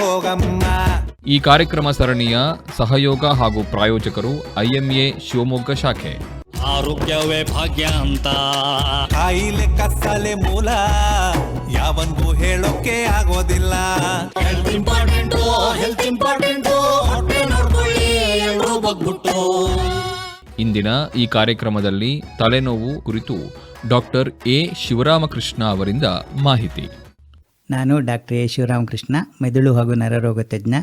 ಹೋಗಮ್ಮ. ಈ ಕಾರ್ಯಕ್ರಮ ಸರಣಿಯ ಸಹಯೋಗ ಹಾಗೂ ಪ್ರಾಯೋಜಕರು ಐಎಂಎ ಶಿವಮೊಗ್ಗ ಶಾಖೆ. ಆರೋಗ್ಯವೇ ಭಾಗ್ಯ ಅಂತ. ಕಾಯಿಲೆ ಕತ್ತಲೆ ಮೂಲ ಯಾವನ್ಗೂ ಹೇಳೋಕೆ ಆಗೋದಿಲ್ಲ. ಹೆಲ್ತ್ ಇಂಪಾರ್ಟೆಂಟ್ ಹೆಲ್ತ್ ಇಂಪಾರ್ಟೆಂಟ್ ಹೊಟ್ಟೆ ನೋಡ್ಕೊಳ್ಳಿ ಎಲ್ರೂ ಬಗ್ಬಿಟ್ಟು ಇಂದಿನ ಈ ಕಾರ್ಯಕ್ರಮದಲ್ಲಿ ತಲೆನೋವು ಕುರಿತು ಡಾಕ್ಟರ್ ಎ ಶಿವರಾಮಕೃಷ್ಣ ಅವರಿಂದ ಮಾಹಿತಿ. ನಾನು ಡಾಕ್ಟರ್ ಎ ಶಿವರಾಮಕೃಷ್ಣ, ಮೆದುಳು ಹಾಗೂ ನರರೋಗ ತಜ್ಞ,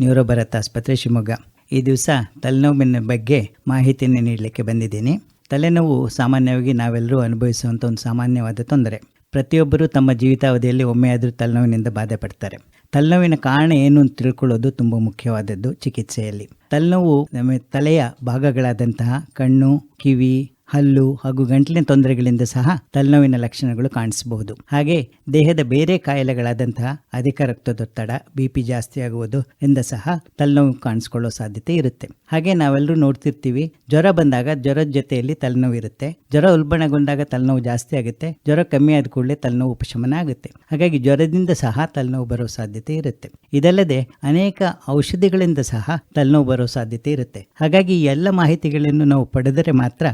ನ್ಯೂರೋಭರತ್ ಆಸ್ಪತ್ರೆ ಶಿವಮೊಗ್ಗ. ಈ ದಿವಸ ತಲೆನೋವಿನ ಬಗ್ಗೆ ಮಾಹಿತಿಯನ್ನು ನೀಡಲಿಕ್ಕೆ ಬಂದಿದ್ದೀನಿ. ತಲೆನೋವು ಸಾಮಾನ್ಯವಾಗಿ ನಾವೆಲ್ಲರೂ ಅನುಭವಿಸುವಂಥ ಒಂದು ಸಾಮಾನ್ಯವಾದ ತೊಂದರೆ. ಪ್ರತಿಯೊಬ್ಬರು ತಮ್ಮ ಜೀವಿತಾವಧಿಯಲ್ಲಿ ಒಮ್ಮೆಯಾದರೂ ತಲೆನೋವಿನಿಂದ ಬಾಧೆ ಪಡ್ತಾರೆ. ತಲೆನೋವಿನ ಕಾರಣ ಏನು ಅಂತ ತಿಳ್ಕೊಳ್ಳೋದು ತುಂಬ ಮುಖ್ಯವಾದದ್ದು ಚಿಕಿತ್ಸೆಯಲ್ಲಿ. ತಲೆನೋವು ನಮ್ಮ ತಲೆಯ ಭಾಗಗಳಾದಂತಹ ಕಣ್ಣು, ಕಿವಿ ಹಲ್ಲು ಹಾಗೂ ಗಂಟಲಿನ ತೊಂದರೆಗಳಿಂದ ಸಹ ತಲೆನೋವಿನ ಲಕ್ಷಣಗಳು ಕಾಣಿಸಬಹುದು. ಹಾಗೆ ದೇಹದ ಬೇರೆ ಕಾಯಿಲೆಗಳಾದಂತಹ ಅಧಿಕ ರಕ್ತದೊತ್ತಡ ಬಿ ಪಿ ಜಾಸ್ತಿ ಆಗುವುದು ಇಂದ ಸಹ ತಲೆನೋವು ಕಾಣಿಸ್ಕೊಳ್ಳೋ ಸಾಧ್ಯತೆ ಇರುತ್ತೆ. ಹಾಗೆ ನಾವೆಲ್ಲರೂ ನೋಡ್ತಿರ್ತೀವಿ, ಜ್ವರ ಬಂದಾಗ ಜ್ವರದ ಜೊತೆಯಲ್ಲಿ ತಲೆನೋವು ಇರುತ್ತೆ. ಜ್ವರ ಉಲ್ಬಣಗೊಂಡಾಗ ತಲೆನೋವು ಜಾಸ್ತಿ ಆಗುತ್ತೆ, ಜ್ವರ ಕಮ್ಮಿ ಆದ ಕೂಡಲೇ ತಲೆನೋವು ಉಪಶಮನ ಆಗುತ್ತೆ. ಹಾಗಾಗಿ ಜ್ವರದಿಂದ ಸಹ ತಲೆನೋವು ಬರೋ ಸಾಧ್ಯತೆ ಇರುತ್ತೆ. ಇದಲ್ಲದೆ ಅನೇಕ ಔಷಧಿಗಳಿಂದ ಸಹ ತಲೆನೋವು ಬರೋ ಸಾಧ್ಯತೆ ಇರುತ್ತೆ. ಹಾಗಾಗಿ ಈ ಎಲ್ಲ ಮಾಹಿತಿಗಳನ್ನು ನಾವು ಪಡೆದರೆ ಮಾತ್ರ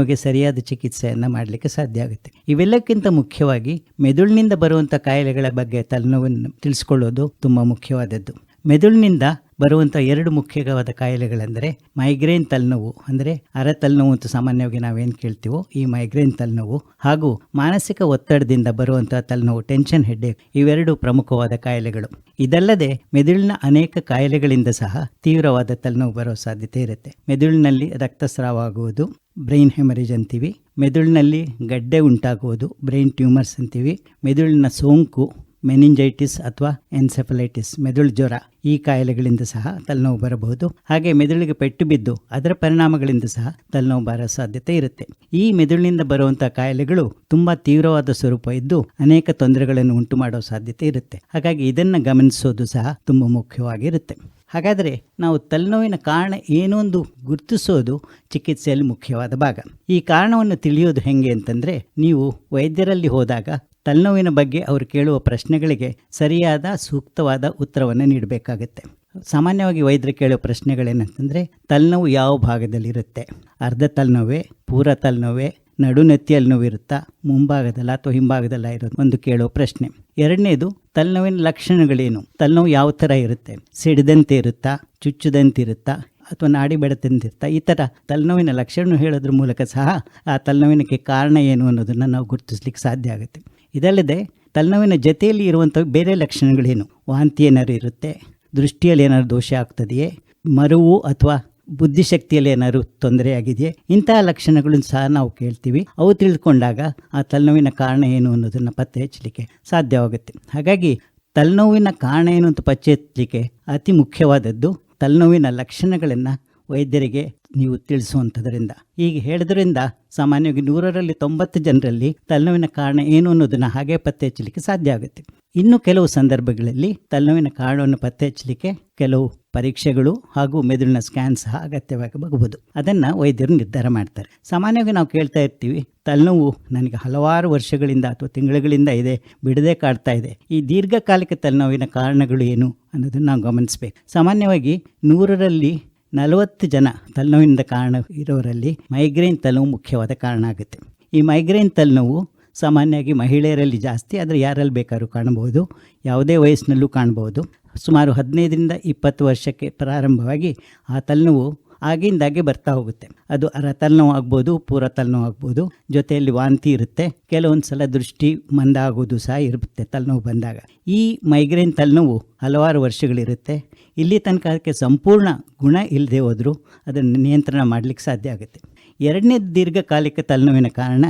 ತಲೆನೋವಿಗೆ ಸರಿಯಾದ ಚಿಕಿತ್ಸೆಯನ್ನು ಮಾಡಲಿಕ್ಕೆ ಸಾಧ್ಯ ಆಗುತ್ತೆ. ಇವೆಲ್ಲಕ್ಕಿಂತ ಮುಖ್ಯವಾಗಿ ಮೆದುಳಿನಿಂದ ಬರುವಂಥ ಕಾಯಿಲೆಗಳ ಬಗ್ಗೆ ತಲೆನೋವನ್ನು ತಿಳಿಸ್ಕೊಳ್ಳೋದು ತುಂಬ ಮುಖ್ಯವಾದದ್ದು. ಮೆದುಳಿನಿಂದ ಬರುವಂಥ ಎರಡು ಮುಖ್ಯವಾದ ಕಾಯಿಲೆಗಳೆಂದರೆ ಮೈಗ್ರೇನ್ ತಲೆನೋವು, ಅಂದರೆ ಅರೆ ತಲೆನೋವು ಅಂತ ಸಾಮಾನ್ಯವಾಗಿ ನಾವೇನು ಕೇಳ್ತೀವೋ ಈ ಮೈಗ್ರೇನ್ ತಲೆನೋವು ಹಾಗೂ ಮಾನಸಿಕ ಒತ್ತಡದಿಂದ ಬರುವಂಥ ತಲೆನೋವು, ಟೆನ್ಷನ್, ಹೆಡ್ಡೇಕ್ ಇವೆರಡು ಪ್ರಮುಖವಾದ ಕಾಯಿಲೆಗಳು. ಇದಲ್ಲದೆ ಮೆದುಳಿನ ಅನೇಕ ಕಾಯಿಲೆಗಳಿಂದ ಸಹ ತೀವ್ರವಾದ ತಲೆನೋವು ಬರೋ ಸಾಧ್ಯತೆ ಇರುತ್ತೆ. ಮೆದುಳಿನಲ್ಲಿ ರಕ್ತಸ್ರಾವ ಆಗುವುದು, ಬ್ರೈನ್ ಹೆಮರೇಜ್ ಅಂತೀವಿ. ಮೆದುಳಿನಲ್ಲಿ ಗಡ್ಡೆ ಉಂಟಾಗುವುದು, ಬ್ರೈನ್ ಟ್ಯೂಮರ್ಸ್ ಅಂತೀವಿ. ಮೆದುಳಿನ ಸೋಂಕು ಮೆನಿಂಜೈಟಿಸ್ ಅಥವಾ ಎನ್ಸೆಫಲೈಟಿಸ್, ಮೆದುಳು ಜ್ವರ ಈ ಕಾಯಿಲೆಗಳಿಂದ ಸಹ ತಲೆನೋವು ಬರಬಹುದು. ಹಾಗೆ ಮೆದುಳಿಗೆ ಪೆಟ್ಟು ಬಿದ್ದು ಅದರ ಪರಿಣಾಮಗಳಿಂದ ಸಹ ತಲೆನೋವು ಬರೋ ಸಾಧ್ಯತೆ ಇರುತ್ತೆ. ಈ ಮೆದುಳಿನಿಂದ ಬರುವಂತಹ ಕಾಯಿಲೆಗಳು ತುಂಬಾ ತೀವ್ರವಾದ ಸ್ವರೂಪ ಇದ್ದು ಅನೇಕ ತೊಂದರೆಗಳನ್ನು ಉಂಟು ಮಾಡೋ ಸಾಧ್ಯತೆ ಇರುತ್ತೆ. ಹಾಗಾಗಿ ಇದನ್ನು ಗಮನಿಸೋದು ಸಹ ತುಂಬ ಮುಖ್ಯವಾಗಿರುತ್ತೆ. ಹಾಗಾದರೆ ನಾವು ತಲೆನೋವಿನ ಕಾರಣ ಏನೋ ಒಂದು ಗುರುತಿಸೋದು ಚಿಕಿತ್ಸೆಯಲ್ಲಿ ಮುಖ್ಯವಾದ ಭಾಗ. ಈ ಕಾರಣವನ್ನು ತಿಳಿಯೋದು ಹೆಂಗೆ ಅಂತಂದರೆ, ನೀವು ವೈದ್ಯರಲ್ಲಿ ಹೋದಾಗ ತಲೆನೋವಿನ ಬಗ್ಗೆ ಅವರು ಕೇಳುವ ಪ್ರಶ್ನೆಗಳಿಗೆ ಸರಿಯಾದ, ಸೂಕ್ತವಾದ ಉತ್ತರವನ್ನು ನೀಡಬೇಕಾಗುತ್ತೆ. ಸಾಮಾನ್ಯವಾಗಿ ವೈದ್ಯರು ಕೇಳೋ ಪ್ರಶ್ನೆಗಳೇನಂತಂದರೆ, ತಲೆನೋವು ಯಾವ ಭಾಗದಲ್ಲಿರುತ್ತೆ? ಅರ್ಧ ತಲೆನೋವೇ, ಪೂರ ತಲೆನೋವೇ, ನಡುನೆತ್ತಿಯಲ್ಲಿ ನೋವು ಇರುತ್ತಾ ಮುಂಭಾಗದಲ್ಲ ಅಥವಾ ಹಿಂಭಾಗದಲ್ಲ ಇರೋದು ಒಂದು ಕೇಳೋ ಪ್ರಶ್ನೆ. ಎರಡನೇದು, ತಲೆನೋವಿನ ಲಕ್ಷಣಗಳೇನು? ತಲೆನೋವು ಯಾವ ಥರ ಇರುತ್ತೆ? ಸಿಡಿದಂತೆ ಇರುತ್ತಾ, ಚುಚ್ಚುದಂತೆ ಇರುತ್ತಾ, ಅಥವಾ ನಾಡಿ ಬೆಡತಂತಿರ್ತಾ ಈ ಥರ ತಲೆನೋವಿನ ಲಕ್ಷಣ ಹೇಳೋದ್ರ ಮೂಲಕ ಸಹ ಆ ತಲೆನೋವಿನಕ್ಕೆ ಕಾರಣ ಏನು ಅನ್ನೋದನ್ನು ನಾವು ಗುರುತಿಸ್ಲಿಕ್ಕೆ ಸಾಧ್ಯ ಆಗುತ್ತೆ. ಇದಲ್ಲದೆ ತಲೆನೋವಿನ ಜೊತೆಯಲ್ಲಿ ಇರುವಂಥ ಬೇರೆ ಲಕ್ಷಣಗಳೇನು? ವಾಂತಿ ಏನಾದ್ರು ಇರುತ್ತೆ? ದೃಷ್ಟಿಯಲ್ಲಿ ಏನಾದ್ರು ದೋಷ ಆಗ್ತದೆಯೇ? ಮರುವು ಅಥವಾ ಬುದ್ಧಿಶಕ್ತಿಯಲ್ಲಿ ಏನಾದ್ರು ತೊಂದರೆ ಆಗಿದೆಯೇ? ಇಂತಹ ಲಕ್ಷಣಗಳನ್ನು ಸಹ ನಾವು ಕೇಳ್ತೀವಿ. ಅವು ತಿಳ್ಕೊಂಡಾಗ ಆ ತಲೆನೋವಿನ ಕಾರಣ ಏನು ಅನ್ನೋದನ್ನು ಪತ್ತೆ ಹಚ್ಚಲಿಕ್ಕೆ ಸಾಧ್ಯವಾಗುತ್ತೆ. ಹಾಗಾಗಿ ತಲೆನೋವಿನ ಕಾರಣ ಏನು ಅಂತ ಪತ್ತೆ ಹಚ್ಚಲಿಕ್ಕೆ ಅತಿ ಮುಖ್ಯವಾದದ್ದು ತಲೆನೋವಿನ ಲಕ್ಷಣಗಳನ್ನು ವೈದ್ಯರಿಗೆ ನೀವು ತಿಳಿಸುವಂಥದ್ರಿಂದ. ಈಗ ಹೇಳಿದ್ರಿಂದ ಸಾಮಾನ್ಯವಾಗಿ ನೂರರಲ್ಲಿ ತೊಂಬತ್ತು ಜನರಲ್ಲಿ ತಲೆನೋವಿನ ಕಾರಣ ಏನು ಅನ್ನೋದನ್ನು ಹಾಗೆ ಪತ್ತೆ ಹಚ್ಚಲಿಕ್ಕೆ ಸಾಧ್ಯ ಆಗುತ್ತೆ. ಇನ್ನು ಕೆಲವು ಸಂದರ್ಭಗಳಲ್ಲಿ ತಲೆನೋವಿನ ಕಾರಣವನ್ನು ಪತ್ತೆ ಹಚ್ಚಲಿಕ್ಕೆ ಕೆಲವು ಪರೀಕ್ಷೆಗಳು ಹಾಗೂ ಮೆದುಳಿನ ಸ್ಕ್ಯಾನ್ ಸಹ ಅಗತ್ಯವಾಗಬಹುದು. ಅದನ್ನು ವೈದ್ಯರು ನಿರ್ಧಾರ ಮಾಡ್ತಾರೆ. ಸಾಮಾನ್ಯವಾಗಿ ನಾವು ಕೇಳ್ತಾ ಇರ್ತೀವಿ, ತಲೆನೋವು ನನಗೆ ಹಲವಾರು ವರ್ಷಗಳಿಂದ ಅಥವಾ ತಿಂಗಳುಗಳಿಂದ ಇದೆ, ಬಿಡದೆ ಕಾಡ್ತಾ ಇದೆ. ಈ ದೀರ್ಘಕಾಲಿಕ ತಲೆನೋವಿನ ಕಾರಣಗಳು ಏನು ಅನ್ನೋದನ್ನು ನಾವು ಗಮನಿಸಬೇಕು. ಸಾಮಾನ್ಯವಾಗಿ ನೂರರಲ್ಲಿ ನಲವತ್ತು ಜನ ತಲೆನೋವಿನಿಂದ ಕಾರಣ ಇರೋರಲ್ಲಿ ಮೈಗ್ರೇನ್ ತಲೆನೋವು ಮುಖ್ಯವಾದ ಕಾರಣ ಆಗುತ್ತೆ. ಈ ಮೈಗ್ರೇನ್ ತಲೆನೋವು ಸಾಮಾನ್ಯವಾಗಿ ಮಹಿಳೆಯರಲ್ಲಿ ಜಾಸ್ತಿ, ಆದರೆ ಯಾರಲ್ಲಿ ಬೇಕಾದ್ರೂ ಕಾಣಬಹುದು, ಯಾವುದೇ ವಯಸ್ಸಿನಲ್ಲೂ ಕಾಣಬಹುದು. ಸುಮಾರು ಹದಿನೈದರಿಂದ ಇಪ್ಪತ್ತು ವರ್ಷಕ್ಕೆ ಪ್ರಾರಂಭವಾಗಿ ಆ ತಲೆನೋವು ಆಗಿಂದಾಗೆ ಬರ್ತಾ ಹೋಗುತ್ತೆ. ಅದು ಅರ ತಲೆನೋವು ಆಗ್ಬೋದು ಪೂರ ತಲೆನೋವು ಆಗ್ಬೋದು. ಜೊತೆಯಲ್ಲಿ ವಾಂತಿ ಇರುತ್ತೆ. ಕೆಲವೊಂದು ಸಲ ದೃಷ್ಟಿ ಮಂದ ಆಗೋದು ಸಹ ಇರುತ್ತೆ ತಲೆನೋವು ಬಂದಾಗ. ಈ ಮೈಗ್ರೇನ್ ತಲೆನೋವು ಹಲವಾರು ವರ್ಷಗಳಿರುತ್ತೆ. ಇಲ್ಲಿ ತನಕ ಅದಕ್ಕೆ ಸಂಪೂರ್ಣ ಗುಣ ಇಲ್ಲದೆ ಹೋದರೂ ಅದನ್ನು ನಿಯಂತ್ರಣ ಮಾಡಲಿಕ್ಕೆ ಸಾಧ್ಯ ಆಗುತ್ತೆ. ಎರಡನೇ ದೀರ್ಘಕಾಲಿಕ ತಲೆನೋವಿನ ಕಾರಣ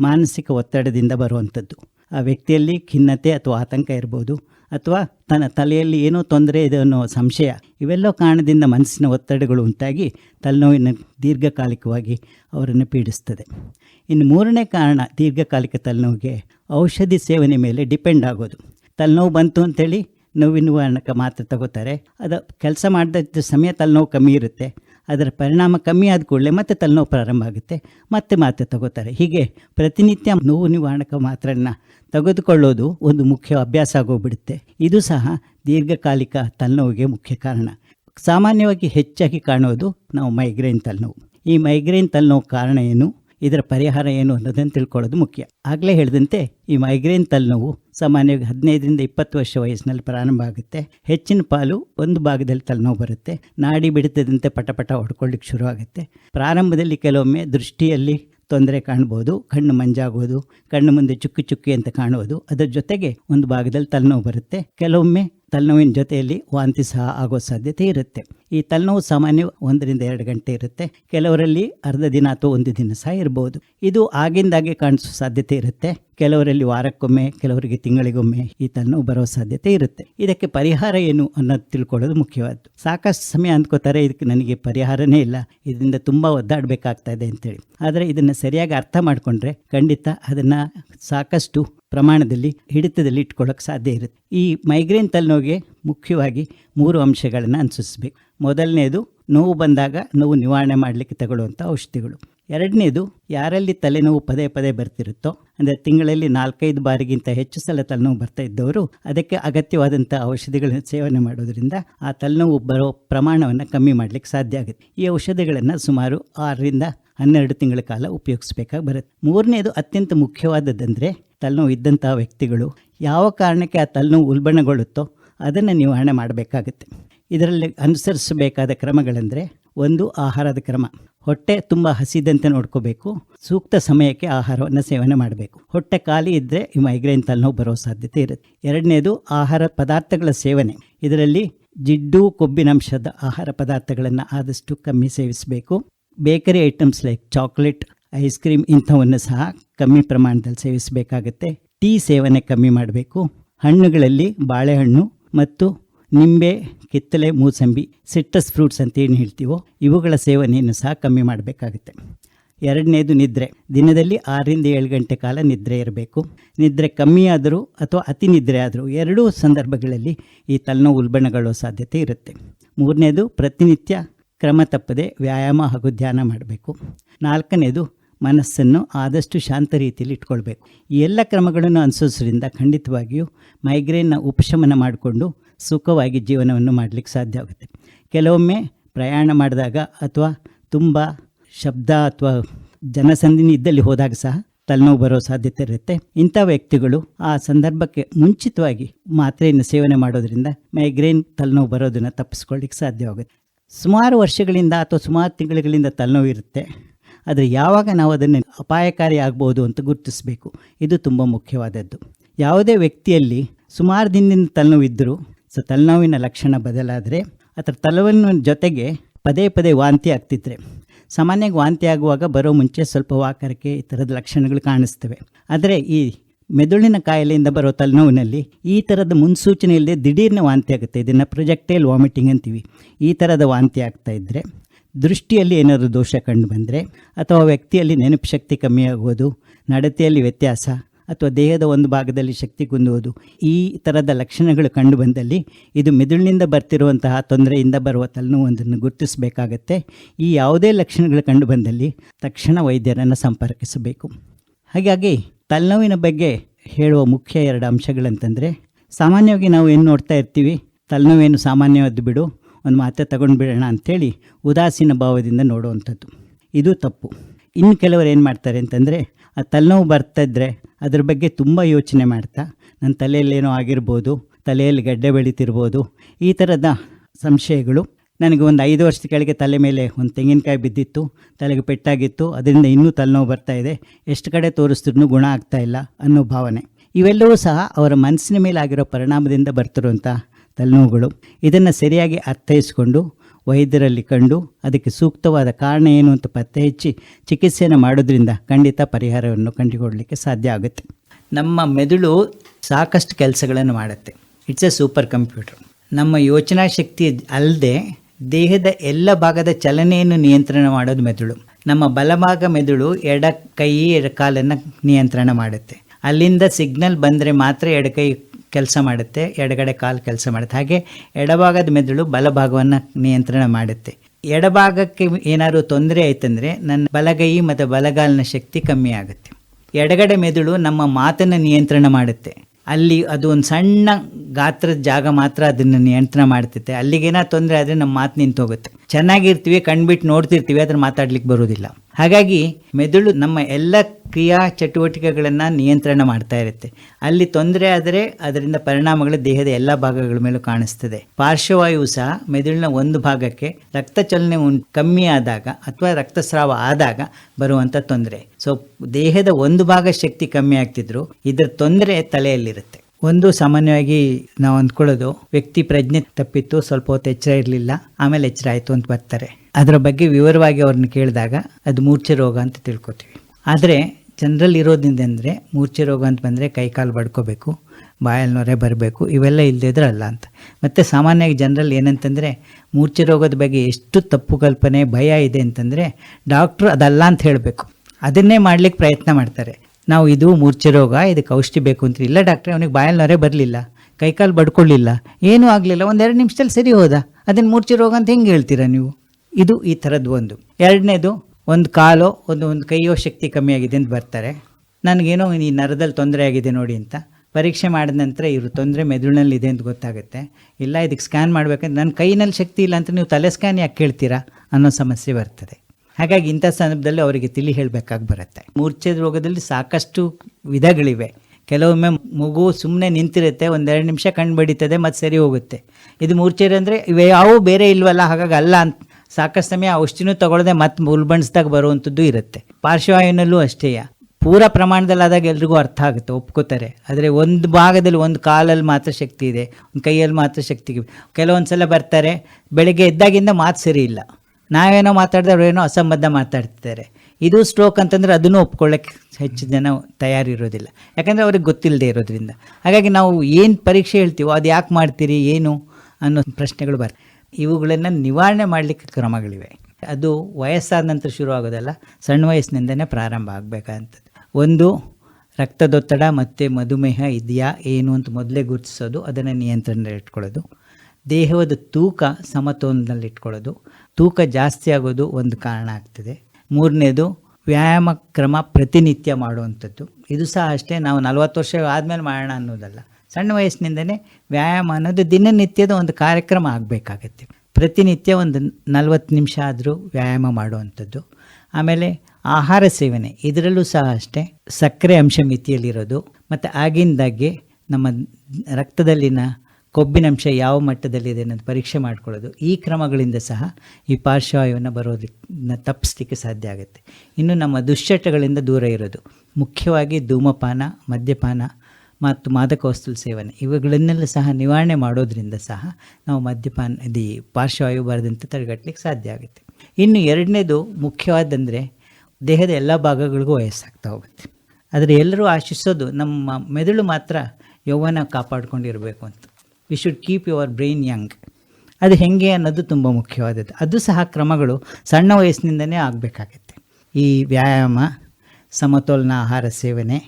ಮಾನಸಿಕ ಒತ್ತಡದಿಂದ ಬರುವಂಥದ್ದು. ಆ ವ್ಯಕ್ತಿಯಲ್ಲಿ ಖಿನ್ನತೆ ಅಥವಾ ಆತಂಕ ಇರ್ಬೋದು. ಅಥವಾ ತನ್ನ ತಲೆಯಲ್ಲಿ ಏನೋ ತೊಂದರೆ ಇದೆ ಅನ್ನೋ ಸಂಶಯ, ಇವೆಲ್ಲೋ ಕಾರಣದಿಂದ ಮನಸ್ಸಿನ ಒತ್ತಡಗಳು ಉಂಟಾಗಿ ತಲೆನೋವಿನ ದೀರ್ಘಕಾಲಿಕವಾಗಿ ಅವರನ್ನು ಪೀಡಿಸ್ತದೆ ಇನ್ನು ಮೂರನೇ ಕಾರಣ, ದೀರ್ಘಕಾಲಿಕ ತಲೆನೋವಿಗೆ ಔಷಧಿ ಸೇವನೆ ಮೇಲೆ ಡಿಪೆಂಡ್ ಆಗೋದು. ತಲೆನೋವು ಬಂತು ಅಂತೇಳಿ ನೋವಿನ ನಿವಾರಣಕ ಮಾತ್ರ ತಗೋತಾರೆ. ಅದು ಕೆಲಸ ಮಾಡಿದ ಸಮಯ ತಲೆನೋವು ಕಮ್ಮಿ ಇರುತ್ತೆ. ಅದರ ಪರಿಣಾಮ ಕಮ್ಮಿ ಆದ ಕೂಡಲೇ ಮತ್ತೆ ತಲೆನೋವು ಪ್ರಾರಂಭ ಆಗುತ್ತೆ. ಮತ್ತೆ ಮಾತ್ರೆ ತಗೋತಾರೆ. ಹೀಗೆ ಪ್ರತಿನಿತ್ಯ ನೋವು ನಿವಾರಣಕ್ಕೆ ಮಾತ್ರೆಯನ್ನು ತೆಗೆದುಕೊಳ್ಳೋದು ಒಂದು ಮುಖ್ಯ ಅಭ್ಯಾಸ ಆಗೋಗ್ಬಿಡುತ್ತೆ. ಇದು ಸಹ ದೀರ್ಘಕಾಲಿಕ ತಲೆನೋವಿಗೆ ಮುಖ್ಯ ಕಾರಣ. ಸಾಮಾನ್ಯವಾಗಿ ಹೆಚ್ಚಾಗಿ ಕಾಣೋದು ನಾವು ಮೈಗ್ರೇನ್ ತಲೆನೋವು. ಈ ಮೈಗ್ರೇನ್ ತಲೆನೋವು ಕಾರಣ ಏನು? ಇದರ ಪರಿಹಾರ ಏನು ಅನ್ನೋದನ್ನು ತಿಳ್ಕೊಳ್ಳೋದು ಮುಖ್ಯ. ಆಗಲೇ ಹೇಳಿದಂತೆ ಈ ಮೈಗ್ರೇನ್ ತಲೆನೋವು ಸಾಮಾನ್ಯವಾಗಿ ಹದಿನೈದರಿಂದ ಇಪ್ಪತ್ತು ವರ್ಷ ವಯಸ್ಸಿನಲ್ಲಿ ಪ್ರಾರಂಭ ಆಗುತ್ತೆ. ಹೆಚ್ಚಿನ ಪಾಲು ಒಂದು ಭಾಗದಲ್ಲಿ ತಲೆನೋವು ಬರುತ್ತೆ. ನಾಡಿ ಬಿಡುತ್ತದಂತೆ ಪಟಪಟ ಹೊಡ್ಕೊಳ್ಳಿಕ್ಕೆ ಶುರುವಾಗುತ್ತೆ. ಪ್ರಾರಂಭದಲ್ಲಿ ಕೆಲವೊಮ್ಮೆ ದೃಷ್ಟಿಯಲ್ಲಿ ತೊಂದರೆ ಕಾಣ್ಬೋದು, ಕಣ್ಣು ಮಂಜಾಗೋದು, ಕಣ್ಣು ಮುಂದೆ ಚುಕ್ಕಿ ಚುಕ್ಕಿ ಅಂತ ಕಾಣುವುದು, ಅದರ ಜೊತೆಗೆ ಒಂದು ಭಾಗದಲ್ಲಿ ತಲೆನೋವು ಬರುತ್ತೆ. ಕೆಲವೊಮ್ಮೆ ತಲೆನೋವಿನ ಜೊತೆಯಲ್ಲಿ ವಾಂತಿ ಸಹ ಆಗೋ ಸಾಧ್ಯತೆ ಇರುತ್ತೆ. ಈ ತಲೆನೋವು ಸಾಮಾನ್ಯ ಒಂದರಿಂದ ಎರಡು ಗಂಟೆ ಇರುತ್ತೆ. ಕೆಲವರಲ್ಲಿ ಅರ್ಧ ದಿನ ಅಥವಾ ಒಂದು ದಿನ ಸಹ ಇರ್ಬೋದು. ಇದು ಆಗಿಂದಾಗೆ ಕಾಣಿಸೋ ಸಾಧ್ಯತೆ ಇರುತ್ತೆ. ಕೆಲವರಲ್ಲಿ ವಾರಕ್ಕೊಮ್ಮೆ, ಕೆಲವರಿಗೆ ತಿಂಗಳಿಗೊಮ್ಮೆ ಈ ತಲೆನೋವು ಬರೋ ಸಾಧ್ಯತೆ ಇರುತ್ತೆ. ಇದಕ್ಕೆ ಪರಿಹಾರ ಏನು ಅನ್ನೋದು ತಿಳ್ಕೊಳ್ಳೋದು ಮುಖ್ಯವಾದ್ದು. ಸಾಕಷ್ಟು ಸಮಯ ಅಂದ್ಕೋತಾರೆ, ಇದಕ್ಕೆ ನನಗೆ ಪರಿಹಾರನೇ ಇಲ್ಲ. ಇದರಿಂದ ತುಂಬ ಒದ್ದಾಡಬೇಕಾಗ್ತಾ ಇದೆ ಅಂತೇಳಿ. ಆದರೆ ಇದನ್ನು ಸರಿಯಾಗಿ ಅರ್ಥ ಮಾಡಿಕೊಂಡ್ರೆ ಖಂಡಿತ ಅದನ್ನು ಸಾಕಷ್ಟು ಪ್ರಮಾಣದಲ್ಲಿ ಹಿಡಿತದಲ್ಲಿ ಇಟ್ಕೊಳ್ಳೋಕೆ ಸಾಧ್ಯ ಇರುತ್ತೆ. ಈ ಮೈಗ್ರೇನ್ ತಲೆನೋವಿಗೆ ಮುಖ್ಯವಾಗಿ ಮೂರು ಅಂಶಗಳನ್ನು ಅನುಸರಿಸಬೇಕು. ಮೊದಲನೇದು, ನೋವು ಬಂದಾಗ ನೋವು ನಿವಾರಣೆ ಮಾಡಲಿಕ್ಕೆ ತಗೊಳ್ಳುವಂಥ ಔಷಧಿಗಳು. ಎರಡನೇದು ಯಾರಲ್ಲಿ ತಲೆನೋವು ಪದೇ ಪದೇ ಬರ್ತಿರುತ್ತೋ, ಅಂದರೆ ತಿಂಗಳಲ್ಲಿ ನಾಲ್ಕೈದು ಬಾರಿಗಿಂತ ಹೆಚ್ಚು ಸಲ ತಲೆನೋವು ಬರ್ತಾ ಇದ್ದವರು, ಅದಕ್ಕೆ ಅಗತ್ಯವಾದಂಥ ಔಷಧಿಗಳನ್ನು ಸೇವನೆ ಮಾಡೋದರಿಂದ ಆ ತಲೆನೋವು ಬರೋ ಪ್ರಮಾಣವನ್ನು ಕಮ್ಮಿ ಮಾಡಲಿಕ್ಕೆ ಸಾಧ್ಯ ಆಗುತ್ತೆ. ಈ ಔಷಧಿಗಳನ್ನು ಸುಮಾರು ಆರರಿಂದ ಹನ್ನೆರಡು ತಿಂಗಳ ಕಾಲ ಉಪಯೋಗಿಸ್ಬೇಕಾಗಿ ಬರುತ್ತೆ. ಮೂರನೇದು ಅತ್ಯಂತ ಮುಖ್ಯವಾದದ್ದಂದರೆ, ತಲೆನೋವು ಇದ್ದಂತಹ ವ್ಯಕ್ತಿಗಳು ಯಾವ ಕಾರಣಕ್ಕೆ ಆ ತಲೆನೋವು ಉಲ್ಬಣಗೊಳ್ಳುತ್ತೋ, ಅದನ್ನು ನಿವಾರಣೆ ಮಾಡಬೇಕಾಗುತ್ತೆ. ಇದರಲ್ಲಿ ಅನುಸರಿಸಬೇಕಾದ ಕ್ರಮಗಳೆಂದರೆ, ಒಂದು ಆಹಾರದ ಕ್ರಮ. ಹೊಟ್ಟೆ ತುಂಬ ಹಸಿದಂತೆ ನೋಡ್ಕೋಬೇಕು. ಸೂಕ್ತ ಸಮಯಕ್ಕೆ ಆಹಾರವನ್ನು ಸೇವನೆ ಮಾಡಬೇಕು. ಹೊಟ್ಟೆ ಖಾಲಿ ಇದ್ದರೆ ಈ ಮೈಗ್ರೇನ್ ತಲೆನೋವು ಬರೋ ಸಾಧ್ಯತೆ ಇರುತ್ತೆ. ಎರಡನೇದು ಆಹಾರ ಪದಾರ್ಥಗಳ ಸೇವನೆ. ಇದರಲ್ಲಿ ಜಿಡ್ಡು ಕೊಬ್ಬಿನಂಶದ ಆಹಾರ ಪದಾರ್ಥಗಳನ್ನು ಆದಷ್ಟು ಕಮ್ಮಿ ಸೇವಿಸಬೇಕು. Bakery items like chocolate ice cream ಇಂಥವನ್ನು ಸಹ ಕಮ್ಮಿ ಪ್ರಮಾಣದಲ್ಲಿ ಸೇವಿಸಬೇಕಾಗತ್ತೆ. ಟೀ ಸೇವನೆ ಕಮ್ಮಿ ಮಾಡಬೇಕು. ಹಣ್ಣುಗಳಲ್ಲಿ ಬಾಳೆಹಣ್ಣು ಮತ್ತು ನಿಂಬೆ ಕಿತ್ತಳೆ, ಮೂಸಂಬಿ, ಸಿಟ್ರಸ್ ಫ್ರೂಟ್ಸ್ ಅಂತ ಏನು ಹೇಳ್ತೀವೋ, ಇವುಗಳ ಸೇವನೆಯನ್ನು ಸಹ ಕಮ್ಮಿ ಮಾಡಬೇಕಾಗುತ್ತೆ. ಎರಡನೇದು ನಿದ್ರೆ. ದಿನದಲ್ಲಿ ಆರರಿಂದ ಏಳು ಗಂಟೆ ಕಾಲ ನಿದ್ರೆ ಇರಬೇಕು. ನಿದ್ರೆ ಕಮ್ಮಿಯಾದರೂ ಅಥವಾ ಅತಿ ನಿದ್ರೆ ಆದರೂ ಎರಡೂ ಸಂದರ್ಭಗಳಲ್ಲಿ ಈ ತಲೆನೋವು ಉಲ್ಬಣಗೊಳ್ಳೋ ಸಾಧ್ಯತೆ ಇರುತ್ತೆ. ಮೂರನೇದು ಪ್ರತಿನಿತ್ಯ ಕ್ರಮ ತಪ್ಪದೆ ವ್ಯಾಯಾಮ ಹಾಗೂ ಧ್ಯಾನ ಮಾಡಬೇಕು. ನಾಲ್ಕನೇದು ಮನಸ್ಸನ್ನು ಆದಷ್ಟು ಶಾಂತ ರೀತಿಯಲ್ಲಿ ಇಟ್ಕೊಳ್ಬೇಕು. ಈ ಎಲ್ಲ ಕ್ರಮಗಳನ್ನು ಅನುಸರಿಸೋದ್ರಿಂದ ಖಂಡಿತವಾಗಿಯೂ ಮೈಗ್ರೇನ್ನ ಉಪಶಮನ ಮಾಡಿಕೊಂಡು ಸುಖವಾಗಿ ಜೀವನವನ್ನು ಮಾಡಲಿಕ್ಕೆ ಸಾಧ್ಯ ಆಗುತ್ತೆ. ಕೆಲವೊಮ್ಮೆ ಪ್ರಯಾಣ ಮಾಡಿದಾಗ ಅಥವಾ ತುಂಬ ಶಬ್ದ ಅಥವಾ ಜನಸಂದಿನಿ ಇದ್ದಲ್ಲಿ ಹೋದಾಗ ಸಹ ತಲೆನೋವು ಬರೋ ಸಾಧ್ಯತೆ ಇರುತ್ತೆ. ಇಂಥ ವ್ಯಕ್ತಿಗಳು ಆ ಸಂದರ್ಭಕ್ಕೆ ಮುಂಚಿತವಾಗಿ ಮಾತ್ರೆಯನ್ನು ಸೇವನೆ ಮಾಡೋದ್ರಿಂದ ಮೈಗ್ರೇನ್ ತಲೆನೋವು ಬರೋದನ್ನು ತಪ್ಪಿಸ್ಕೊಳ್ಳಿಕ್ಕೆ ಸಾಧ್ಯವಾಗುತ್ತೆ. ಸುಮಾರು ವರ್ಷಗಳಿಂದ ಅಥವಾ ಸುಮಾರು ತಿಂಗಳುಗಳಿಂದ ತಲೆನೋವು ಇರುತ್ತೆ. ಆದರೆ ಯಾವಾಗ ನಾವು ಅದನ್ನು ಅಪಾಯಕಾರಿ ಆಗ್ಬೋದು ಅಂತ ಗುರುತಿಸಬೇಕು. ಇದು ತುಂಬ ಮುಖ್ಯವಾದದ್ದು. ಯಾವುದೇ ವ್ಯಕ್ತಿಯಲ್ಲಿ ಸುಮಾರು ದಿನದಿಂದ ತಲೆನೋವು ಇದ್ದರೂ ಸೊ ತಲೆನೋವಿನ ಲಕ್ಷಣ ಬದಲಾದರೆ ಅದರ ತಲೆನೋವಿನ ಜೊತೆಗೆ ಪದೇ ಪದೇ ವಾಂತಿ ಆಗ್ತಿದ್ರೆ. ಸಾಮಾನ್ಯವಾಗಿ ವಾಂತಿ ಆಗುವಾಗ ಬರೋ ಮುಂಚೆ ಸ್ವಲ್ಪ ವಾಕರಿಕೆ ಈ ಥರದ ಲಕ್ಷಣಗಳು ಕಾಣಿಸ್ತವೆ. ಆದರೆ ಈ ಮೆದುಳಿನ ಕಾಯಿಲೆಯಿಂದ ಬರೋ ತಲೆನೋವಿನಲ್ಲಿ ಈ ಥರದ ಮುನ್ಸೂಚನೆ ಇಲ್ಲದೆ ದಿಢೀರ್ನ ವಾಂತಿ ಆಗುತ್ತೆ. ಇದನ್ನು ಪ್ರೊಜೆಕ್ಟೈಲ್ ವಾಮಿಟಿಂಗ್ ಅಂತೀವಿ. ಈ ಥರದ ವಾಂತಿ ಆಗ್ತಾ ಇದ್ದರೆ ದೃಷ್ಟಿಯಲ್ಲಿ ಏನಾದರೂ ದೋಷ ಕಂಡು ಬಂದರೆ ಅಥವಾ ವ್ಯಕ್ತಿಯಲ್ಲಿ ನೆನಪು ಶಕ್ತಿ ಕಮ್ಮಿ ಆಗುವುದು ನಡತೆಯಲ್ಲಿ ವ್ಯತ್ಯಾಸ ಅಥವಾ ದೇಹದ ಒಂದು ಭಾಗದಲ್ಲಿ ಶಕ್ತಿ ಕುಂದುವುದು, ಈ ಥರದ ಲಕ್ಷಣಗಳು ಕಂಡು ಬಂದಲ್ಲಿ ಇದು ಮೆದುಳಿನಿಂದ ಬರ್ತಿರುವಂತಹ ತೊಂದರೆಯಿಂದ ಬರುವ ತಲೆನೋವೊಂದನ್ನು ಗುರುತಿಸಬೇಕಾಗತ್ತೆ. ಈ ಯಾವುದೇ ಲಕ್ಷಣಗಳು ಕಂಡು ಬಂದಲ್ಲಿ ತಕ್ಷಣ ವೈದ್ಯರನ್ನು ಸಂಪರ್ಕಿಸಬೇಕು. ಹಾಗಾಗಿ ತಲೆನೋವಿನ ಬಗ್ಗೆ ಹೇಳುವ ಮುಖ್ಯ ಎರಡು ಅಂಶಗಳಂತಂದರೆ, ಸಾಮಾನ್ಯವಾಗಿ ನಾವು ಏನು ನೋಡ್ತಾ ಇರ್ತೀವಿ? ತಲೆನೋವೇನು ಸಾಮಾನ್ಯವಾದ್ದು ಬಿಡು, ಒಂದು ಮಾತ್ರೆ ತಗೊಂಡು ಬಿಡೋಣ ಅಂಥೇಳಿ ಉದಾಸೀನ ಭಾವದಿಂದ ನೋಡುವಂಥದ್ದು. ಇದು ತಪ್ಪು. ಇನ್ನು ಕೆಲವರು ಏನು ಮಾಡ್ತಾರೆ ಅಂತಂದರೆ, ಆ ತಲೆನೋವು ಬರ್ತಾ ಇದ್ದರೆ ಅದ್ರ ಬಗ್ಗೆ ತುಂಬ ಯೋಚನೆ ಮಾಡ್ತಾ ನನ್ನ ತಲೆಯಲ್ಲೇನೋ ಆಗಿರ್ಬೋದು, ತಲೆಯಲ್ಲಿ ಗಡ್ಡೆ ಬೆಳೀತಿರ್ಬೋದು, ಈ ಥರದ ಸಂಶಯಗಳು. ನನಗೆ ಒಂದು ಐದು ವರ್ಷದ ಕೆಳಗೆ ತಲೆ ಮೇಲೆ ಒಂದು ತೆಂಗಿನಕಾಯಿ ಬಿದ್ದಿತ್ತು, ತಲೆಗೆ ಪೆಟ್ಟಾಗಿತ್ತು, ಅದರಿಂದ ಇನ್ನೂ ತಲೆನೋವು ಬರ್ತಾ ಇದೆ. ಎಷ್ಟು ಕಡೆ ತೋರಿಸಿದ್ರೂ ಗುಣ ಆಗ್ತಾ ಇಲ್ಲ ಅನ್ನೋ ಭಾವನೆ. ಇವೆಲ್ಲವೂ ಸಹ ಅವರ ಮನಸ್ಸಿನ ಮೇಲೆ ಆಗಿರೋ ಪರಿಣಾಮದಿಂದ ಬರ್ತಿರುವಂಥ ತಲೆನೋವುಗಳು. ಇದನ್ನು ಸರಿಯಾಗಿ ಅರ್ಥೈಸಿಕೊಂಡು ವೈದ್ಯರಲ್ಲಿ ಕಂಡು ಅದಕ್ಕೆ ಸೂಕ್ತವಾದ ಕಾರಣ ಏನು ಅಂತ ಪತ್ತೆ ಹಚ್ಚಿ ಚಿಕಿತ್ಸೆಯನ್ನು ಮಾಡೋದ್ರಿಂದ ಖಂಡಿತ ಪರಿಹಾರವನ್ನು ಕಂಡುಕೊಳ್ಳಲಿಕ್ಕೆ ಸಾಧ್ಯ ಆಗುತ್ತೆ. ನಮ್ಮ ಮೆದುಳು ಸಾಕಷ್ಟು ಕೆಲಸಗಳನ್ನು ಮಾಡುತ್ತೆ. ಇಟ್ಸ್ ಎ ಸೂಪರ್ ಕಂಪ್ಯೂಟರ್ ನಮ್ಮ ಯೋಚನಾ ಶಕ್ತಿ ಅಲ್ಲದೆ ದೇಹದ ಎಲ್ಲ ಭಾಗದ ಚಲನೆಯನ್ನು ನಿಯಂತ್ರಣ ಮಾಡೋದು ಮೆದುಳು. ನಮ್ಮ ಬಲಭಾಗ ಮೆದುಳು ಎಡ ಕೈ ಎಡ ಕಾಲನ್ನು ನಿಯಂತ್ರಣ ಮಾಡುತ್ತೆ. ಅಲ್ಲಿಂದ ಸಿಗ್ನಲ್ ಬಂದರೆ ಮಾತ್ರ ಎಡಕೈ ಕೆಲಸ ಮಾಡುತ್ತೆ, ಎಡಗಡೆ ಕಾಲು ಕೆಲಸ ಮಾಡುತ್ತೆ. ಹಾಗೆ ಎಡಭಾಗದ ಮೆದುಳು ಬಲಭಾಗವನ್ನು ನಿಯಂತ್ರಣ ಮಾಡುತ್ತೆ. ಎಡಭಾಗಕ್ಕೆ ಏನಾದರೂ ತೊಂದರೆ ಆಯ್ತಂದರೆ ನನ್ನ ಬಲಗೈ ಮತ್ತು ಬಲಗಾಲಿನ ಶಕ್ತಿ ಕಮ್ಮಿ ಆಗುತ್ತೆ. ಎಡಗಡೆ ಮೆದುಳು ನಮ್ಮ ಮಾತನ್ನು ನಿಯಂತ್ರಣ ಮಾಡುತ್ತೆ. ಅಲ್ಲಿ ಅದು ಒಂದು ಸಣ್ಣ ಗಾತ್ರದ ಜಾಗ ಮಾತ್ರ ಅದನ್ನು ನಿಯಂತ್ರಣ ಮಾಡ್ತೈತೆ. ಅಲ್ಲಿಗೇನೋ ತೊಂದರೆ ಆದರೆ ನಮ್ಮ ಮಾತು ನಿಂತು ಹೋಗುತ್ತೆ ಚೆನ್ನಾಗಿರ್ತೀವಿ ಕಣ್ಬಿಟ್ಟು ನೋಡ್ತಿರ್ತೀವಿ ಅದನ್ನು ಮಾತಾಡ್ಲಿಕ್ಕೆ ಬರೋದಿಲ್ಲ. ಹಾಗಾಗಿ ಮೆದುಳು ನಮ್ಮ ಎಲ್ಲ ಕ್ರಿಯಾ ಚಟುವಟಿಕೆಗಳನ್ನು ನಿಯಂತ್ರಣ ಮಾಡ್ತಾ ಇರುತ್ತೆ. ಅಲ್ಲಿ ತೊಂದರೆ ಆದರೆ ಅದರಿಂದ ಪರಿಣಾಮಗಳು ದೇಹದ ಎಲ್ಲ ಭಾಗಗಳ ಮೇಲೂ ಕಾಣಿಸ್ತದೆ. ಪಾರ್ಶ್ವವಾಯು ಸಹ ಮೆದುಳಿನ ಒಂದು ಭಾಗಕ್ಕೆ ರಕ್ತ ಚಲನೆ ಕಮ್ಮಿ ಆದಾಗ ಅಥವಾ ರಕ್ತಸ್ರಾವ ಆದಾಗ ಬರುವಂಥ ತೊಂದರೆ. ಸೊ ದೇಹದ ಒಂದು ಭಾಗ ಶಕ್ತಿ ಕಮ್ಮಿ ಆಗ್ತಿದ್ರು, ಇದರ ತೊಂದರೆ ತಲೆಯಲ್ಲಿರುತ್ತೆ. ಒಂದು ಸಾಮಾನ್ಯವಾಗಿ ನಾವು ಅಂದ್ಕೊಳ್ಳೋದು, ವ್ಯಕ್ತಿ ಪ್ರಜ್ಞೆ ತಪ್ಪಿತ್ತು, ಸ್ವಲ್ಪ ಹೊತ್ತು ಎಚ್ಚರ ಇರಲಿಲ್ಲ, ಆಮೇಲೆ ಎಚ್ಚರ ಆಯಿತು ಅಂತ ಬರ್ತಾರೆ. ಅದರ ಬಗ್ಗೆ ವಿವರವಾಗಿ ಅವ್ರನ್ನ ಕೇಳಿದಾಗ ಅದು ಮೂರ್ಛೆ ರೋಗ ಅಂತ ತಿಳ್ಕೊತೀವಿ. ಆದರೆ ಜನರಲ್ಲಿ ಇರೋದ್ರಿಂದ ಅಂದರೆ ಮೂರ್ಛೆ ರೋಗ ಅಂತ ಬಂದರೆ ಕೈಕಾಲು ಬಡ್ಕೋಬೇಕು ಬಾಯಲ್ಲಿ ನೊರೆ ಬರಬೇಕು, ಇವೆಲ್ಲ ಇಲ್ಲದಿದ್ರೆ ಅಲ್ಲ ಅಂತ. ಮತ್ತು ಸಾಮಾನ್ಯವಾಗಿ ಜನರಲ್ಲಿ ಏನಂತಂದರೆ ಮೂರ್ಛೆ ರೋಗದ ಬಗ್ಗೆ ಎಷ್ಟು ತಪ್ಪು ಕಲ್ಪನೆ, ಭಯ ಇದೆ ಅಂತಂದರೆ ಡಾಕ್ಟ್ರು ಅದಲ್ಲ ಅಂತ ಹೇಳಬೇಕು. ಅದನ್ನೇ ಮಾಡ್ಲಿಕ್ಕೆ ಪ್ರಯತ್ನ ಮಾಡ್ತಾರೆ. ನಾವು ಇದು ಮೂರ್ಛೆ ರೋಗ, ಇದಕ್ಕೆ ಔಷಧಿ ಬೇಕು ಅಂತ. ಇಲ್ಲ ಡಾಕ್ಟ್ರೆ ಅವನಿಗೆ ಬಾಯಲ್ಲಿ ನೊರೆ ಬರಲಿಲ್ಲ, ಕೈಕಾಲು ಬಡ್ಕೊಳ್ಳಿಲ್ಲ, ಏನೂ ಆಗಲಿಲ್ಲ ಒಂದೆರಡು ನಿಮಿಷದಲ್ಲಿ ಸರಿ ಹೋದ. ಅದನ್ನು ಮೂರ್ಛೆ ರೋಗ ಅಂತ ಹೆಂಗೆ ಹೇಳ್ತೀರಾ ನೀವು? ಇದು ಈ ಥರದ್ದು ಒಂದು. ಎರಡನೇದು, ಒಂದು ಕಾಲೋ, ಒಂದು ಒಂದು ಕೈಯೋ ಶಕ್ತಿ ಕಮ್ಮಿ ಆಗಿದೆ ಅಂತ ಬರ್ತಾರೆ. ನನಗೇನೋ ಈ ನರದಲ್ಲಿ ತೊಂದರೆ ಆಗಿದೆ ನೋಡಿ ಅಂತ. ಪರೀಕ್ಷೆ ಮಾಡಿದ ನಂತರ ಇವರು ತೊಂದರೆ ಮೆದುಳಿನಲ್ಲಿ ಇದೆ ಅಂತ ಗೊತ್ತಾಗುತ್ತೆ. ಇಲ್ಲ, ಇದಕ್ಕೆ ಸ್ಕ್ಯಾನ್ ಮಾಡಬೇಕಂದ್ರೆ, ನನ್ನ ಕೈನಲ್ಲಿ ಶಕ್ತಿ ಇಲ್ಲ ಅಂತ ನೀವು ತಲೆ ಸ್ಕ್ಯಾನ್ ಯಾಕೆ ಕೇಳ್ತೀರಾ ಅನ್ನೋ ಸಮಸ್ಯೆ ಬರ್ತದೆ. ಹಾಗಾಗಿ ಇಂಥ ಸಂದರ್ಭದಲ್ಲಿ ಅವರಿಗೆ ತಿಳಿ ಹೇಳಬೇಕಾಗಿ ಬರುತ್ತೆ. ಮೂರ್ಛೆ ರೋಗದಲ್ಲಿ ಸಾಕಷ್ಟು ವಿಧಗಳಿವೆ. ಕೆಲವೊಮ್ಮೆ ಮಗು ಸುಮ್ಮನೆ ನಿಂತಿರುತ್ತೆ, ಒಂದೆರಡು ನಿಮಿಷ ಕಣ್ಣು ಬಡಿತದೆ, ಮತ್ತು ಸರಿ ಹೋಗುತ್ತೆ. ಇದು ಮೂರ್ಛೆ ಅಂದರೆ ಇವೆ ಯಾವೂ ಬೇರೆ ಇಲ್ವಲ್ಲ, ಹಾಗಾಗಿ ಅಲ್ಲ ಅಂತ. ಸಾಕಷ್ಟು ಸಮಯ ಔಷಧಿನೂ ತಗೊಳ್ಳದೆ ಮತ್ತೆ ಉಲ್ಬಣಿಸ್ದಾಗ ಬರುವಂಥದ್ದು ಇರುತ್ತೆ. ಪಾರ್ಶ್ವವಾಯುನಲ್ಲೂ ಅಷ್ಟೇ. ಪೂರ ಪ್ರಮಾಣದಲ್ಲಿ ಆದಾಗ ಎಲ್ರಿಗೂ ಅರ್ಥ ಆಗುತ್ತೆ, ಒಪ್ಕೋತಾರೆ. ಆದರೆ ಒಂದು ಭಾಗದಲ್ಲಿ, ಒಂದು ಕಾಲಲ್ಲಿ ಮಾತ್ರ ಶಕ್ತಿ ಇದೆ, ಒಂದು ಕೈಯಲ್ಲಿ ಮಾತ್ರ ಶಕ್ತಿ ಕೆಲವೊಂದು ಸಲ ಬರ್ತಾರೆ, ಬೆಳಗ್ಗೆ ಎದ್ದಾಗಿಂದ ಮಾತು ಸರಿ ಇಲ್ಲ. ನಾವೇನೋ ಮಾತಾಡಿದ್ರೆ ಏನೋ ಅಸಂಬದ್ಧ ಮಾತಾಡ್ತಿದ್ದಾರೆ. ಇದು ಸ್ಟ್ರೋಕ್ ಅಂತಂದರೆ ಅದನ್ನು ಒಪ್ಕೊಳ್ಳೋಕ್ಕೆ ಹೆಚ್ಚು ಜನ ತಯಾರಿರೋದಿಲ್ಲ. ಯಾಕಂದರೆ ಅವ್ರಿಗೆ ಗೊತ್ತಿಲ್ಲದೆ ಇರೋದ್ರಿಂದ. ಹಾಗಾಗಿ ನಾವು ಏನು ಪರೀಕ್ಷೆ ಹೇಳ್ತೀವೋ ಅದು ಯಾಕೆ ಮಾಡ್ತೀರಿ, ಏನು ಅನ್ನೋ ಪ್ರಶ್ನೆಗಳು ಬರ್, ಇವುಗಳನ್ನು ನಿವಾರಣೆ ಮಾಡಲಿಕ್ಕೆ ಕ್ರಮಗಳಿವೆ. ಅದು ವಯಸ್ಸಾದ ನಂತರ ಶುರು ಆಗೋದಲ್ಲ, ಸಣ್ಣ ವಯಸ್ಸಿನಿಂದನೇ ಪ್ರಾರಂಭ ಆಗಬೇಕಂಥದ್ದು ಒಂದು, ರಕ್ತದೊತ್ತಡ ಮತ್ತು ಮಧುಮೇಹ ಇದೆಯಾ, ಏನು ಅಂತ ಮೊದಲೇ ಗುರುತಿಸೋದು, ಅದನ್ನು ನಿಯಂತ್ರಣದಲ್ಲಿ ಇಟ್ಕೊಳ್ಳೋದು. ದೇಹದ ತೂಕ ಸಮತೋಲನದಲ್ಲಿ ಇಟ್ಕೊಳ್ಳೋದು. ತೂಕ ಜಾಸ್ತಿ ಆಗೋದು ಒಂದು ಕಾರಣ ಆಗ್ತದೆ. ಮೂರನೇದು, ವ್ಯಾಯಾಮ ಕ್ರಮ ಪ್ರತಿನಿತ್ಯ ಮಾಡುವಂಥದ್ದು. ಇದು ಸಹ ಅಷ್ಟೇ, ನಾವು ನಲವತ್ತು ವರ್ಷ ಆದಮೇಲೆ ಮಾಡೋಣ ಅನ್ನೋದಲ್ಲ. ಸಣ್ಣ ವಯಸ್ಸಿನಿಂದನೇ ವ್ಯಾಯಾಮ ಅನ್ನೋದು ದಿನನಿತ್ಯದ ಒಂದು ಕಾರ್ಯಕ್ರಮ ಆಗಬೇಕಾಗತ್ತೆ. ಪ್ರತಿನಿತ್ಯ ಒಂದು ನಲವತ್ತು ನಿಮಿಷ ಆದರೂ ವ್ಯಾಯಾಮ ಮಾಡುವಂಥದ್ದು. ಆಮೇಲೆ ಆಹಾರ ಸೇವನೆ, ಇದರಲ್ಲೂ ಸಹ ಅಷ್ಟೇ, ಸಕ್ಕರೆ ಅಂಶ ಮಿತಿಯಲ್ಲಿರೋದು. ಮತ್ತು ಆಗಿಂದಾಗೆ ನಮ್ಮ ರಕ್ತದಲ್ಲಿನ ಕೊಬ್ಬಿನಂಶ ಯಾವ ಮಟ್ಟದಲ್ಲಿದೆ ಅನ್ನೋದು ಪರೀಕ್ಷೆ ಮಾಡ್ಕೊಳ್ಳೋದು. ಈ ಕ್ರಮಗಳಿಂದ ಸಹ ಈ ಪಾರ್ಶ್ವವಾಯುವನ್ನು ಬರೋದಕ್ಕೆ ತಪ್ಪಿಸ್ಲಿಕ್ಕೆ ಸಾಧ್ಯ ಆಗುತ್ತೆ. ಇನ್ನು ನಮ್ಮ ದುಶ್ಚಟಗಳಿಂದ ದೂರ ಇರೋದು. ಮುಖ್ಯವಾಗಿ ಧೂಮಪಾನ, ಮದ್ಯಪಾನ ಮತ್ತು ಮಾದಕ ವಸ್ತು ಸೇವನೆ. ಇವುಗಳನ್ನೆಲ್ಲ ಸಹ ನಿವಾರಣೆ ಮಾಡೋದರಿಂದ ಸಹ ನಾವು ಮದ್ಯಪಾನ, ಇದು ಪಾರ್ಶ್ವವಾಯು ಬರದಂತೆ ತಡೆಗಟ್ಟಲಿಕ್ಕೆ ಸಾಧ್ಯ ಆಗುತ್ತೆ. ಇನ್ನು ಎರಡನೇದು ಮುಖ್ಯವಾದಂದರೆ ದೇಹದ ಎಲ್ಲ ಭಾಗಗಳಿಗೂ ವಯಸ್ಸಾಗ್ತಾ ಹೋಗುತ್ತೆ. ಆದರೆ ಎಲ್ಲರೂ ಆಶಿಸೋದು ನಮ್ಮ ಮೆದುಳು ಮಾತ್ರ ಯೌವನ ಕಾಪಾಡ್ಕೊಂಡಿರಬೇಕು ಅಂತ. We should keep your brain young ಅದು ಹೆಂಗೆ ಅನ್ನೋದು ತುಂಬ ಮುಖ್ಯವಾದದ್ದು. ಅದು ಸಹ ಕ್ರಮಗಳು ಸಣ್ಣ ವಯಸ್ಸಿನಿಂದನೇ ಆಗಬೇಕಾಗತ್ತೆ. ಈ ವ್ಯಾಯಾಮ, ಸಮತೋಲನ ಆಹಾರ ಸೇವನೆ,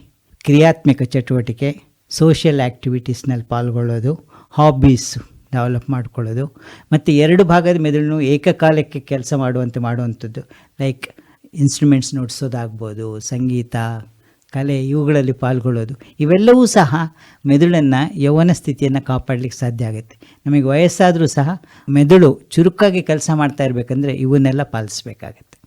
ಕ್ರಿಯಾತ್ಮಕ ಚಟುವಟಿಕೆ ಸೋಷಿಯಲ್ ಆ್ಯಕ್ಟಿವಿಟೀಸ್ನಲ್ಲಿ ಪಾಲ್ಗೊಳ್ಳೋದು ಹಾಬೀಸು ಡೆವಲಪ್ ಮಾಡ್ಕೊಳ್ಳೋದು, ಮತ್ತು ಎರಡು ಭಾಗದ ಮೆದುಳನ್ನು ಏಕಕಾಲಕ್ಕೆ ಕೆಲಸ ಮಾಡುವಂತೆ ಮಾಡುವಂಥದ್ದು ಲೈಕ್ ಇನ್ಸ್ಟ್ರೂಮೆಂಟ್ಸ್ ನುಡಿಸೋದಾಗ್ಬೋದು ಸಂಗೀತ ಕಲೆ ಇವುಗಳಲ್ಲಿ ಪಾಲ್ಗೊಳ್ಳೋದು. ಇವೆಲ್ಲವೂ ಸಹ ಮೆದುಳನ್ನು ಯೌವನ ಸ್ಥಿತಿಯನ್ನು ಕಾಪಾಡಲಿಕ್ಕೆ ಸಾಧ್ಯ ಆಗುತ್ತೆ. ನಮಗೆ ವಯಸ್ಸಾದರೂ ಸಹ ಮೆದುಳು ಚುರುಕಾಗಿ ಕೆಲಸ ಮಾಡ್ತಾ ಇರಬೇಕಂದ್ರೆ ಇವನ್ನೆಲ್ಲ ಪಾಲಿಸಬೇಕಾಗತ್ತೆ.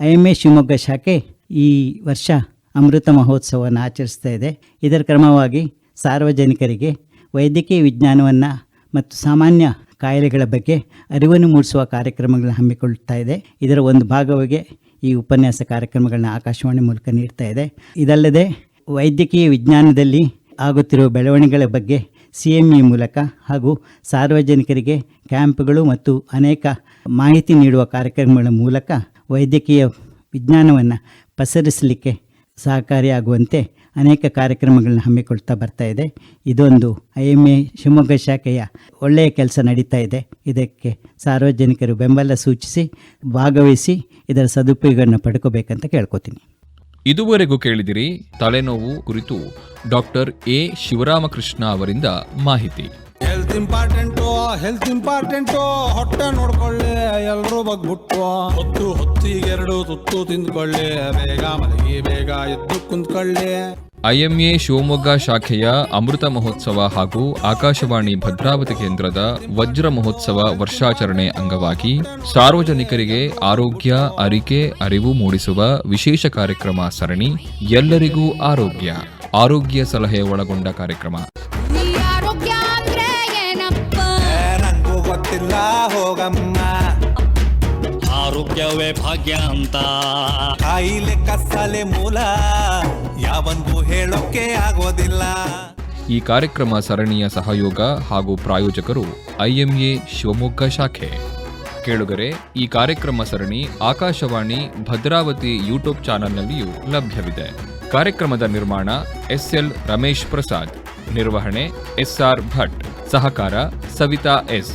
ಐ ಎಂ ಎ ಶಿವಮೊಗ್ಗ ಶಾಖೆ ಈ ವರ್ಷ ಅಮೃತ ಮಹೋತ್ಸವವನ್ನು ಆಚರಿಸ್ತಾ ಇದೆ. ಇದರ ಕ್ರಮವಾಗಿ ಸಾರ್ವಜನಿಕರಿಗೆ ವೈದ್ಯಕೀಯ ವಿಜ್ಞಾನವನ್ನು ಮತ್ತು ಸಾಮಾನ್ಯ ಕಾಯಿಲೆಗಳ ಬಗ್ಗೆ ಅರಿವನ್ನು ಮೂಡಿಸುವ ಕಾರ್ಯಕ್ರಮಗಳನ್ನು ಹಮ್ಮಿಕೊಳ್ತಾ ಇದೆ. ಇದರ ಒಂದು ಭಾಗವಾಗಿ ಈ ಉಪನ್ಯಾಸ ಕಾರ್ಯಕ್ರಮಗಳನ್ನ ಆಕಾಶವಾಣಿ ಮೂಲಕ ನೀಡ್ತಾ ಇದೆ. ಇದಲ್ಲದೆ ವೈದ್ಯಕೀಯ ವಿಜ್ಞಾನದಲ್ಲಿ ಆಗುತ್ತಿರುವ ಬೆಳವಣಿಗೆಗಳ ಬಗ್ಗೆ ಸಿ ಎಂ ಇ ಮೂಲಕ ಹಾಗೂ ಸಾರ್ವಜನಿಕರಿಗೆ ಕ್ಯಾಂಪ್ಗಳು ಮತ್ತು ಅನೇಕ ಮಾಹಿತಿ ನೀಡುವ ಕಾರ್ಯಕ್ರಮಗಳ ಮೂಲಕ ವೈದ್ಯಕೀಯ ವಿಜ್ಞಾನವನ್ನು ಪಸರಿಸಲಿಕ್ಕೆ ಸಹಕಾರಿಯಾಗುವಂತೆ ಅನೇಕ ಕಾರ್ಯಕ್ರಮಗಳನ್ನು ಹಮ್ಮಿಕೊಳ್ತಾ ಬರ್ತಾ ಇದೆ. ಇದೊಂದು ಐ ಎಂ ಎ ಶಿವಮೊಗ್ಗ ಶಾಖೆಯ ಒಳ್ಳೆಯ ಕೆಲಸ ನಡೀತಾ ಇದೆ. ಇದಕ್ಕೆ ಸಾರ್ವಜನಿಕರು ಬೆಂಬಲ ಸೂಚಿಸಿ, ಭಾಗವಹಿಸಿ ಇದರ ಸದುಪಯೋಗವನ್ನು ಪಡ್ಕೋಬೇಕಂತ ಕೇಳ್ಕೊತೀನಿ. ಇದುವರೆಗೂ ಕೇಳಿದಿರಿ ತಲೆನೋವು ಕುರಿತು ಡಾಕ್ಟರ್ ಎ ಶಿವರಾಮಕೃಷ್ಣ ಅವರಿಂದ ಮಾಹಿತಿ. ಹೆಲ್ತ್ ಇಂಪಾರ್ಟೆಂಟು ಹೆಲ್ತ್ ಇಂಪಾರ್ಟೆಂಟು ಹೊಟ್ಟೆ ನೋಡ್ಕೊಳ್ಳಿ, ಎಲ್ರೂ ಬಗ್ಬಿಟ್ಟು. ಹೊತ್ತು ಹೊತ್ತಿಗೆರಡು ತುತ್ತು ತಿಂದ್ಕೊಳ್ಳಿ, ಬೇಗ ಮಲಗಿ, ಬೇಗ ಎದ್ದು ಕುಂತ್ಕೊಳ್ಳಿ. ಐಎಂಎ ಶಿವಮೊಗ್ಗ ಶಾಖೆಯ ಅಮೃತ ಮಹೋತ್ಸವ ಹಾಗೂ ಆಕಾಶವಾಣಿ ಭದ್ರಾವತಿ ಕೇಂದ್ರದ ವಜ್ರ ಮಹೋತ್ಸವ ವರ್ಷಾಚರಣೆ ಅಂಗವಾಗಿ ಸಾರ್ವಜನಿಕರಿಗೆ ಆರೋಗ್ಯ, ಅರಿಕೆ, ಅರಿವು ಮೂಡಿಸುವ ವಿಶೇಷ ಕಾರ್ಯಕ್ರಮ ಸರಣಿ ಎಲ್ಲರಿಗೂ ಆರೋಗ್ಯ ಆರೋಗ್ಯ ಸಲಹೆ ಒಳಗೊಂಡ ಕಾರ್ಯಕ್ರಮ. ಆರೋಗ್ಯವೇ ಭಾಗ್ಯ ಅಂತ. ಕಾಯಿಲೆ ಕಸಲೆ ಮೂಲ ಯಾವಂದು ಹೇಳೋಕೆ ಆಗೋದಿಲ್ಲ. ಈ ಕಾರ್ಯಕ್ರಮ ಸರಣಿಯ ಸಹಯೋಗ ಹಾಗೂ ಪ್ರಾಯೋಜಕರು ಐಎಂಎ ಶಿವಮೊಗ್ಗ ಶಾಖೆ. ಕೇಳುಗರೆ ಈ ಕಾರ್ಯಕ್ರಮ ಸರಣಿ ಆಕಾಶವಾಣಿ ಭದ್ರಾವತಿ ಯೂಟ್ಯೂಬ್ ಚಾನೆಲ್ನಲ್ಲಿಯೂ ಲಭ್ಯವಿದೆ. ಕಾರ್ಯಕ್ರಮದ ನಿರ್ಮಾಣ ಎಸ್ಎಲ್ ರಮೇಶ್ ಪ್ರಸಾದ್. ನಿರ್ವಹಣೆ ಎಸ್ಆರ್ ಭಟ್. ಸಹಕಾರ ಸವಿತಾ ಎಸ್.